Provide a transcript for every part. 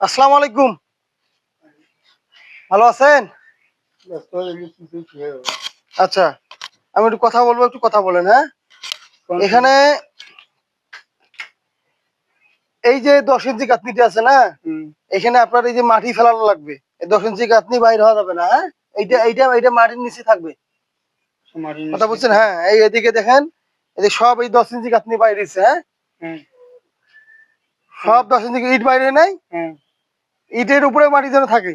আসসালামু আলাইকুম। ভালো আছেন? আচ্ছা আমি একটু কথা বলব একটু কথা বলেন হ্যাঁ? এখানে এই যে দশ ইঞ্চি গাঁথনিটা আছে না এখানে আপনার এই যে মাটি ফেলানো লাগবে। দশ ইঞ্চি গাঁথনি বাইর হওয়া যাবে না হ্যাঁ? এইটা এইটা এইটা মাটির নিচে থাকবে। কথা বলছেন হ্যাঁ? এই এদিকে দেখেন এদিকে সব এই দশ ইঞ্চি গাঁথনি বাইরেছে হ্যাঁ? সব দশ ইঞ্চি ইট বাইরে নাই? ইটের উপরে মাটি যেন থাকে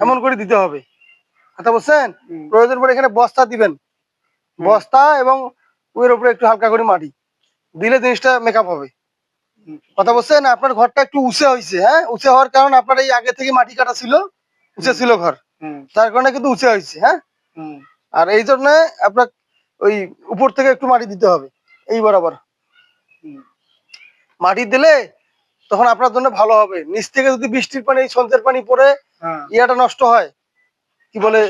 এমন করে দিতে হবে। কথা বলছেন? প্রয়োজন পড়ে এখানে বস্তা দিবেন। বস্তা এবং ওর উপরে একটু হালকা করে মাটি। দিলে জিনিসটা মেকআপ হবে। কথা বলছেন? আপনার ঘরটা একটু উঁচে হয়েছে হ্যাঁ? উঁচে হওয়ার কারণ আপনার এই আগে থেকে মাটি কাটা ছিল উঁচে ছিল ঘর। তার কারণে কিন্তু উঁচে হয়েছে হ্যাঁ? আর এই জন্য আপনার ওই উপর থেকে একটু মাটি দিতে হবে এই বরাবর। মাটি দিলে তখন আপনার জন্য ভালো হবে। নিচ থেকে যদি বৃষ্টির পানি সঞ্চের পানি পরে ইয়াটা নষ্ট হয়। কি বলে?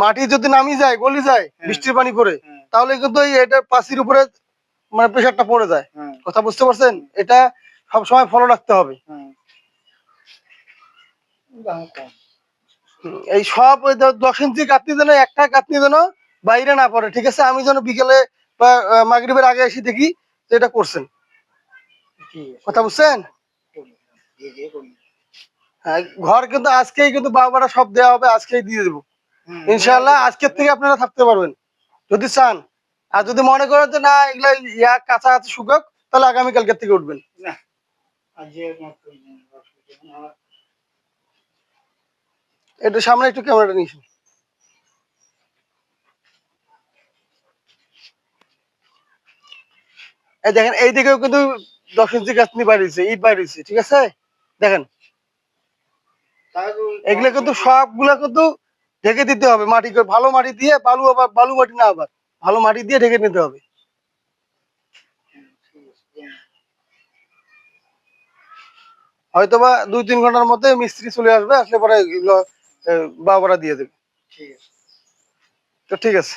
মাটি যদি নামি যায় গলি যায় হ্যাঁ। বৃষ্টির পানি পড়ে হ্যাঁ। তাহলে কিন্তু এটা পাশির উপরে মানে প্রেশারটা পড়ে যায়। কথা বুঝতে পারছেন? এটা সব সময় ফলো রাখতে হবে। এই সব দশ ইঞ্চি কাটনি যেন একটা কাটনি যেন বাইরে না পড়ে ঠিক আছে? আমি যেন বিকেলে বা মাগরিবের আগে এসে দেখি যে এটা করছেন। কথা বুঝছেন? হ্যাঁ, ঘর কিন্তু আজকেই কিন্তু বাবারা সব দেওয়া হবে আজকেই দিয়ে দেবো। ইনশাল্লাহ আজকের থেকে আপনারা থাকতে পারবেন যদি চান। আর যদি মনে করেন যে না এগুলা ইয়া কাঁচা আছে শুকাক তাহলে আগামীকালকের থেকে উঠবেন। একটু সামনে একটু ক্যামেরাটা নিস এই দেখেন এই দিকেও কিন্তু দশ ইঞ্চি গাছনি বাড়িয়েছে ইট বাড়িয়েছে ঠিক আছে? দেখেন। এগুলো কিন্তু সবগুলা কিন্তু ঢেকে দিতে হবে মাটি ভালো মাটি দিয়ে বালু আবার বালু মাটি না আবার ভালো মাটি দিয়ে ঢেকে নিতে হবে। হয়তোবা দুই তিন ঘণ্টার মধ্যে মিস্ত্রি চলে আসবে আসলে পরে এগুলো বাবারা দিয়ে দেবে। ঠিক আছে। তো ঠিক আছে।